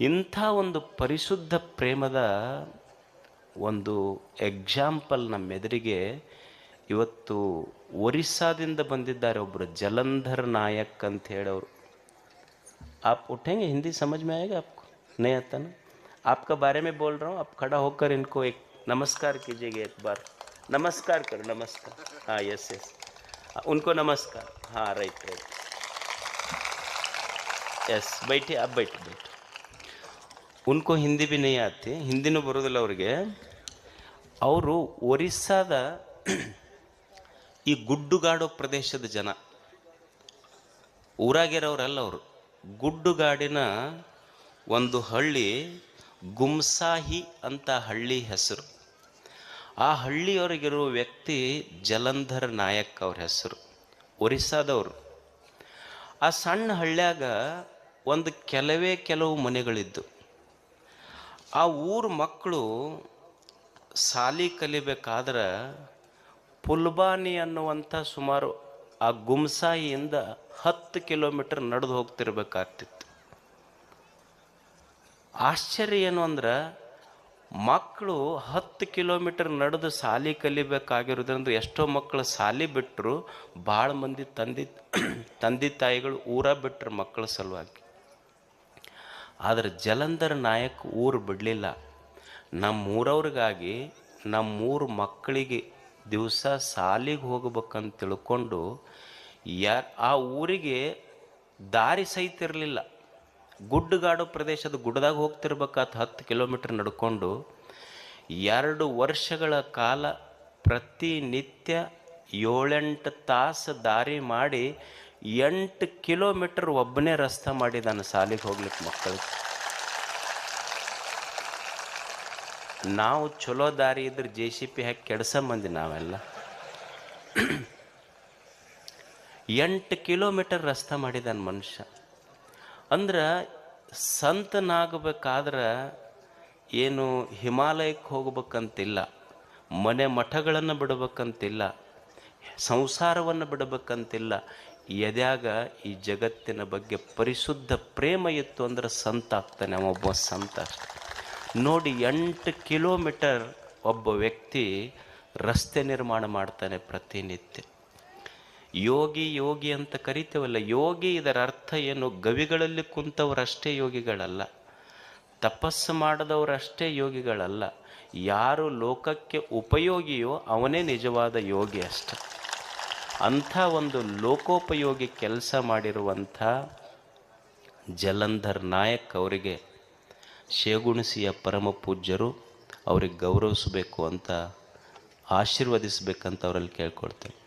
ಇಂಥ ಒಂದು ಪರಿಶುದ್ಧ ಪ್ರೇಮದ ಒಂದು ಎಕ್ಸಾಂಪಲ್ ನಮ್ಮ ಎದುರಿಗೆ ಇವತ್ತು ಒರಿಸ್ಸಾದಿಂದ ಬಂದಿದ್ದಾರೆ ಒಬ್ಬರು ಜಲಂಧರ್ ನಾಯಕ್ ಅಂತ ಹೇಳೋರು आप उठेंगे हिंदी समझ में आएगा आपको नहीं आता ना आपका बारे में बोल रहा हूँ आप खड़ा होकर इनको एक नमस्कार कीजिएगा एक बार नमस्कार करो नमस्कार हाँ यस यस उनको नमस्कार हाँ राइट राइट यस बैठिए आप बैठे बैठे उनको हिंदी भी नहीं आती ಹಿಂದಿನೂ ಬರೋದಿಲ್ಲ ಅವ್ರಿಗೆ ಅವರು ಒರಿಸ್ಸಾದ ಈ ಗುಡ್ಡುಗಾಡು ಪ್ರದೇಶದ ಜನ ಊರಾಗಿರೋರಲ್ಲ ಅವರು ಗುಡ್ಡುಗಾಡಿನ ಒಂದು ಹಳ್ಳಿ ಗುಮ್ಸಾಹಿ ಅಂತ ಹಳ್ಳಿ ಹೆಸರು ಆ ಹಳ್ಳಿಯವರಿಗಿರುವ ವ್ಯಕ್ತಿ ಜಲಂಧರ್ ನಾಯಕ್ ಅವ್ರ ಹೆಸರು ಒರಿಸ್ಸಾದವರು ಆ ಸಣ್ಣ ಹಳ್ಳ್ಯಾಗ ಒಂದು ಕೆಲವೇ ಕೆಲವು ಮನೆಗಳಿದ್ದು ಆ ಊರ ಮಕ್ಕಳು ಸಾಲಿ ಕಲಿಬೇಕಾದ್ರೆ ಪುಲ್ಬಾನಿ ಅನ್ನುವಂಥ ಸುಮಾರು ಆ ಗುಮ್ಸಾಯಿಯಿಂದ ಹತ್ತು ಕಿಲೋಮೀಟರ್ ನಡೆದು ಹೋಗ್ತಿರ್ಬೇಕಾಗ್ತಿತ್ತು. ಆಶ್ಚರ್ಯ ಏನು ಅಂದ್ರೆ ಮಕ್ಕಳು ಹತ್ತು ಕಿಲೋಮೀಟರ್ ನಡೆದು ಸಾಲಿ ಕಲಿಬೇಕಾಗಿರೋದ್ರಿಂದ ಎಷ್ಟೋ ಮಕ್ಕಳು ಸಾಲಿ ಬಿಟ್ಟರು ಭಾಳ ಮಂದಿ ತಂದೆ ತಂದೆ ತಾಯಿಗಳು ಊರ ಬಿಟ್ಟರು ಮಕ್ಕಳ ಸಲುವಾಗಿ. ಆದರೆ ಜಲಂಧರ್ ನಾಯಕ್ ಊರು ಬಿಡಲಿಲ್ಲ. ನಮ್ಮ ಊರವ್ರಿಗಾಗಿ ನಮ್ಮೂರು ಮಕ್ಕಳಿಗೆ ದಿವಸ ಸಾಲಿಗೆ ಹೋಗ್ಬೇಕಂತ ತಿಳ್ಕೊಂಡು ಯಾ ಆ ಊರಿಗೆ ದಾರಿ ಸಹಿತ ಇರಲಿಲ್ಲ. ಗುಡ್ಡಗಾಡು ಪ್ರದೇಶದ ಗುಡ್ಡದಾಗ ಹೋಗ್ತಿರ್ಬೇಕಾದ ಹತ್ತು ಕಿಲೋಮೀಟ್ರ್ ನಡ್ಕೊಂಡು ಎರಡು ವರ್ಷಗಳ ಕಾಲ ಪ್ರತಿನಿತ್ಯ ಏಳೆಂಟು ತಾಸು ದಾರಿ ಮಾಡಿ ಎಂಟು ಕಿಲೋಮೀಟರ್ ಒಬ್ಬನೇ ರಸ್ತೆ ಮಾಡಿದ್ದಾನೆ ಸಾಲಿಗೆ ಹೋಗ್ಲಿಕ್ಕೆ ಮಕ್ಕಳಿಗೆ ನಾವು ಚಲೋ ದಾರಿ ಇದ್ರೆ ಜೆ ಸಿ ಪಿ ಹಾಕಿ ಕೆಡ್ಸ ಮಂದಿ ನಾವೆಲ್ಲ. ಎಂಟು ಕಿಲೋಮೀಟರ್ ರಸ್ತೆ ಮಾಡಿದ್ದಾನೆ ಮನುಷ್ಯ. ಅಂದ್ರೆ ಸಂತನಾಗಬೇಕಾದ್ರೆ ಏನು ಹಿಮಾಲಯಕ್ಕೆ ಹೋಗ್ಬೇಕಂತಿಲ್ಲ, ಮನೆ ಮಠಗಳನ್ನು ಬಿಡಬೇಕಂತಿಲ್ಲ, ಸಂಸಾರವನ್ನು ಬಿಡಬೇಕಂತಿಲ್ಲ ಎದ್ಯಾಗ ಈ ಜಗತ್ತಿನ ಬಗ್ಗೆ ಪರಿಶುದ್ಧ ಪ್ರೇಮ ಇತ್ತು ಅಂದ್ರೆ ಸಂತ ಆಗ್ತಾನೆ ಅವೊಬ್ಬ ಸಂತ ನೋಡಿ, ಎಂಟು ಕಿಲೋಮೀಟರ್ ಒಬ್ಬ ವ್ಯಕ್ತಿ ರಸ್ತೆ ನಿರ್ಮಾಣ ಮಾಡ್ತಾನೆ ಪ್ರತಿನಿತ್ಯ. ಯೋಗಿ ಯೋಗಿ ಅಂತ ಕರಿತೇವಲ್ಲ, ಯೋಗಿ ಇದರ ಅರ್ಥ ಏನು? ಗವಿಗಳಲ್ಲಿ ಕುಂತವರಷ್ಟೇ ಯೋಗಿಗಳಲ್ಲ. ತಪಸ್ಸು ಮಾಡಿದವರಷ್ಟೇ ಯೋಗಿಗಳಲ್ಲ. ಯಾರು ಲೋಕಕ್ಕೆ ಉಪಯೋಗಿಯೋ ಅವನೇ ನಿಜವಾದ ಯೋಗಿ ಅಷ್ಟೆ. ಅಂಥ ಒಂದು ಲೋಕೋಪಯೋಗಿ ಕೆಲಸ ಮಾಡಿರುವಂಥ ಜಲಂಧರ್ ನಾಯಕ್ ಅವರಿಗೆ ಶೇಗುಣಸಿಯ ಪರಮ ಪೂಜ್ಯರು ಅವ್ರಿಗೆ ಗೌರವಿಸಬೇಕು ಅಂತ, ಆಶೀರ್ವದಿಸಬೇಕಂತ ಅವರಲ್ಲಿ ಕೇಳ್ಕೊಳ್ತೇನೆ.